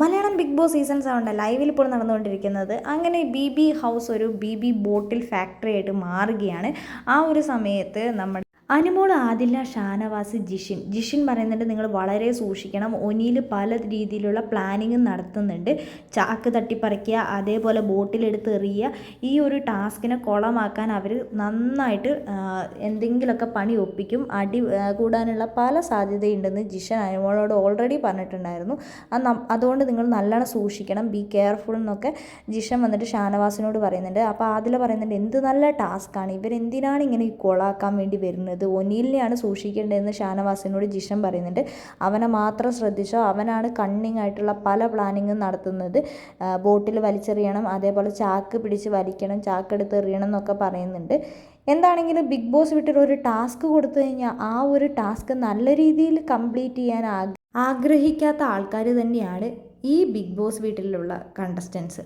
Malayalam Big Boss season സെവന്റെ ലൈവിൽ ഇപ്പോൾ നടന്നുകൊണ്ടിരിക്കുന്നത് അങ്ങനെ ബി ബി ഹൗസ് ഒരു ബി ബി ബോട്ടിൽ ഫാക്ടറി ആയിട്ട് മാറുകയാണ്. ആ ഒരു സമയത്ത് നമ്മുടെ അനുമോൾ ആദില്ല ഷാനവാസ് ജിഷിൻ. ജിഷിൻ പറയുന്നുണ്ട് നിങ്ങൾ വളരെ സൂക്ഷിക്കണം. ഒനിയിൽ പല രീതിയിലുള്ള പ്ലാനിങ് നടത്തുന്നുണ്ട്. ചാക്ക് തട്ടിപ്പറിക്കുക അതേപോലെ ബോട്ടിലെടുത്ത് എറിയുക. ഈ ഒരു ടാസ്കിനെ കുളമാക്കാൻ അവർ നന്നായിട്ട് എന്തെങ്കിലുമൊക്കെ പണി ഒപ്പിക്കും. അടി കൂടാനുള്ള പല സാധ്യതയുണ്ടെന്ന് ജിഷൻ അനുമോളോട് ഓൾറെഡി പറഞ്ഞിട്ടുണ്ടായിരുന്നു. അതുകൊണ്ട് നിങ്ങൾ നല്ലോണം സൂക്ഷിക്കണം. ബി കെയർഫുൾ എന്നൊക്കെ ജിഷൻ വന്നിട്ട് ഷാനവാസിനോട് പറയുന്നുണ്ട്. അപ്പോൾ ആദില പറയുന്നുണ്ട് എന്ത് നല്ല ടാസ്ക്കാണ് ഇവരെന്തിനാണ് ഇങ്ങനെ ഈ കുളമാക്കാൻ വേണ്ടി വരുന്നത്? ഒനീലിനെയാണ് സൂക്ഷിക്കേണ്ടതെന്ന് ഷാനവാസിനോട് ജിഷൻ പറയുന്നുണ്ട്. അവനെ മാത്രം ശ്രദ്ധിച്ചോ? അവനാണ് കണ്ണിങ് ആയിട്ടുള്ള പല പ്ലാനിങ്ങും നടത്തുന്നത്. ബോട്ടിൽ വലിച്ചെറിയണം അതേപോലെ ചാക്ക് പിടിച്ച് വലിക്കണം ചാക്കെടുത്ത് എറിയണം എന്നൊക്കെ പറയുന്നുണ്ട്. എന്താണെങ്കിലും ബിഗ് ബോസ് വീട്ടിൽ ഒരു ടാസ്ക് കൊടുത്തു കഴിഞ്ഞാൽ ആ ഒരു ടാസ്ക് നല്ല രീതിയിൽ കംപ്ലീറ്റ് ചെയ്യാൻ ആഗ്രഹിക്കാത്ത ആൾക്കാർ തന്നെയാണ് ഈ ബിഗ് ബോസ് വീട്ടിലുള്ള കണ്ടസ്റ്റൻസ്